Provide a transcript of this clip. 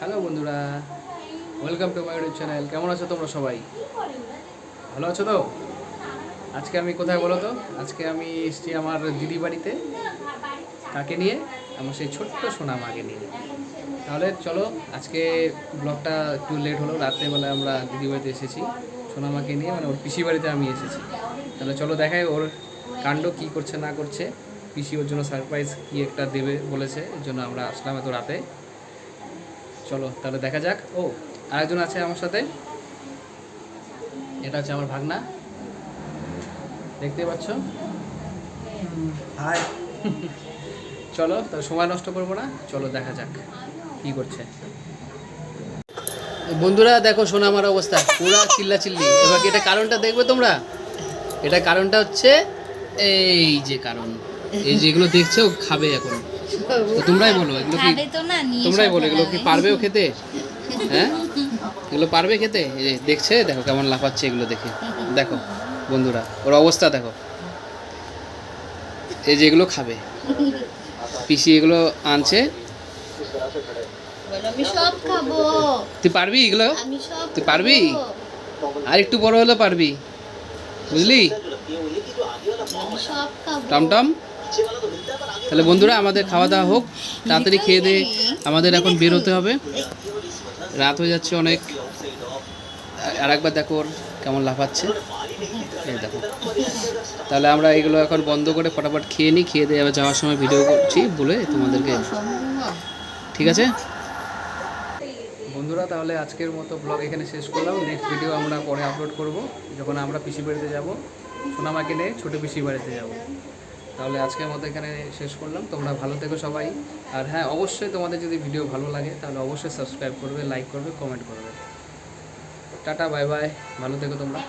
Hello বন্ধুরা welcome to my YouTube channel কেমন আছো তোমরা সবাই? ভালো আছো তো? আজকে আমি কোথায় বলো তো? আজকে আমি এসেছি আমার দিদি বাড়িতে, কাকে নিয়ে? আমার সেই ছোট্ট সোনা মাকে নিয়ে। তাহলে চলো, আজকে ব্লগটা একটু লেট হলো, রাত্রেবেলা আমরা দিদি বাড়িতে এসেছি, সোনামাকে নিয়ে মানে ওর পিসি বাড়িতে আমি এসেছি। তাহলে চলো দেখাই ওর কাণ্ড কি করছে, না করছে। পিসি ওর জন্য সারপ্রাইজ কি একটা দেবে বলেছে, এর জন্য আমরা আসলাম এত রাতে। চলো তাহলে দেখা যাক। ও আরেকজন আছে আমার সাথে। এটা হচ্ছে আমার ভাগনা। দেখতে পাচ্ছ? হাই চলো তাহলে সময় নষ্ট করব না। চলো দেখা যাক কি করছে। বন্ধুরা দেখো শোনা আমার অবস্থা। পুরা চিল্লা চিল্লি এবার এটা কারণটা দেখবে তোমরা? এটা কারণটা হচ্ছে এই যে কারণ। এই যেগুলো দেখছ খাবে এখন। তো তোমরাই বলো এগুলো কি তোমরাই বলো এগুলো কি। পারবেও খেতে? হ্যাঁ? এগুলো পারবে খেতে? এই যে দেখছে দেখো কেমন লাফাচ্ছে এগুলো দেখে। দেখো বন্ধুরা ওর অবস্থা দেখো। এই যে এগুলো খাবে। পিসি এগুলো আনছে। তুই পারবি এগুলো? তুই পারবি? আর একটু বড় হলে পারবি। বুঝলি? টমটম? তাহলে বন্ধুরা, আমাদের খাওয়া দাওয়া হোক, তাড়াতাড়ি খেয়ে দিয়ে আমাদের এখন বের হতে হবে। রাত হয়ে যাচ্ছে অনেক। আর একবার দেখো ওর কেমন লাফাচ্ছে। দেখো। তাহলে আমরা এগুলো এখন বন্ধ করে ফটাফট খেয়ে নিই, খেয়ে দিয়ে যাওয়ার সময় ভিডিও করছি বলে তোমাদেরকে। ঠিক আছে? বন্ধুরা, তাহলে আজকের মতো ব্লগ এখানে শেষ করলাম। নেক্সট ভিডিও আমরা পরে আপলোড করব। যখন আমরা পিসি বাড়িতে যাব, সোনামাকে নিয়ে ছোটো পিসি বাড়িতে যাব। তাহলে আজকের মতো এখানে শেষ করলাম। তোমরা ভালো থেকো সবাই। আর হ্যাঁ অবশ্যই তোমাদের যদি ভিডিও ভালো লাগে, তাহলে অবশ্যই সাবস্ক্রাইব করবে, লাইক করবে, কমেন্ট করবে। টাটা, বাই বাই। ভালো থেকো তোমরা।